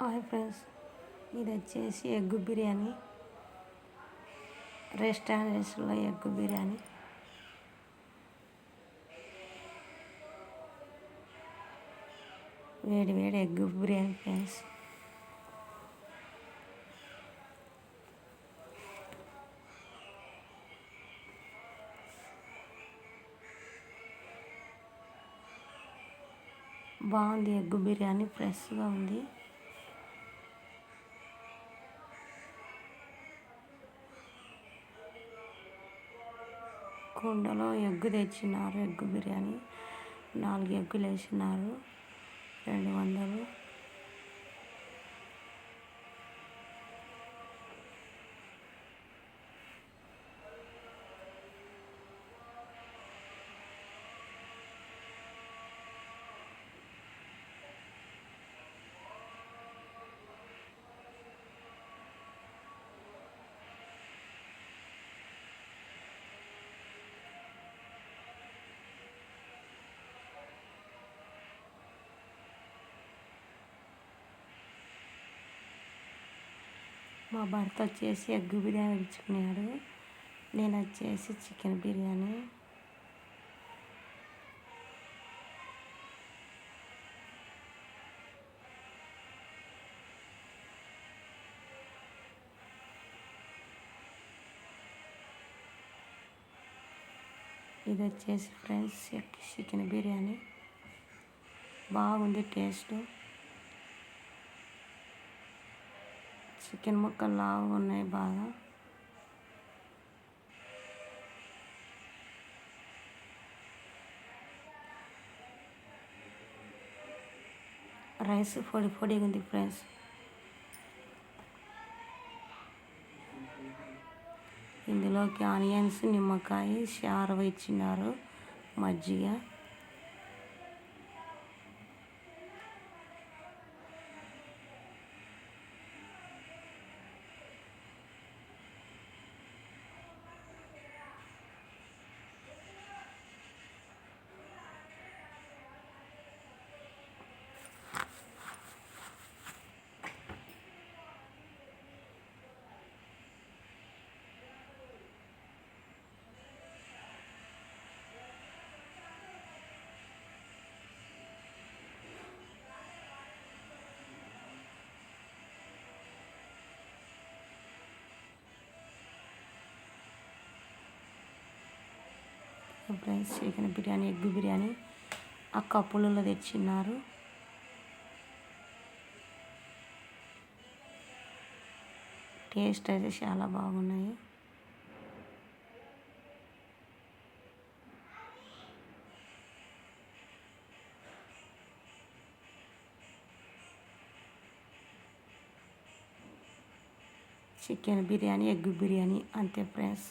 Hi friends ఇది వచ్చేసి egg biryani. రెస్టారెంట్స్లో ఎగ్ బిర్యానీ. వేడి వేడి ఎగ్ బిర్యానీ ఫ్రెండ్స్. బాగుంది ఎగ్ బిర్యానీ ఫ్రెష్గా ఉంది. కుండలో ఎగ్గు తెచ్చినారు ఎగ్గు బిర్యానీ. నాలుగు ఎగ్గులు వేసినారు రెండు వందలు. మా భర్త వచ్చేసి ఎగ్ బిర్యానీ ఇచ్చుకున్నాడు నేను వచ్చేసి చికెన్ బిర్యానీ. ఇది వచ్చేసి ఫ్రెండ్స్ చికెన్ బిర్యానీ. బాగుంది టేస్ట్. చికెన్ ముక్కలు లావుగా ఉన్నాయి బాగా. రైస్ పొడి పొడిగా ఉంది ఫ్రెండ్స్. ఇందులోకి ఆనియన్స్ నిమ్మకాయ షార్వ ఇచ్చినారు మజ్జిగ. Friends chicken biryani egg biryani. ఆ కప్పులలో తెచ్చిన్నారు. టేస్ట్ అయితే చాలా బాగున్నాయి. చికెన్ బిర్యానీ ఎగ్ బిర్యానీ అంతే ఫ్రెండ్స్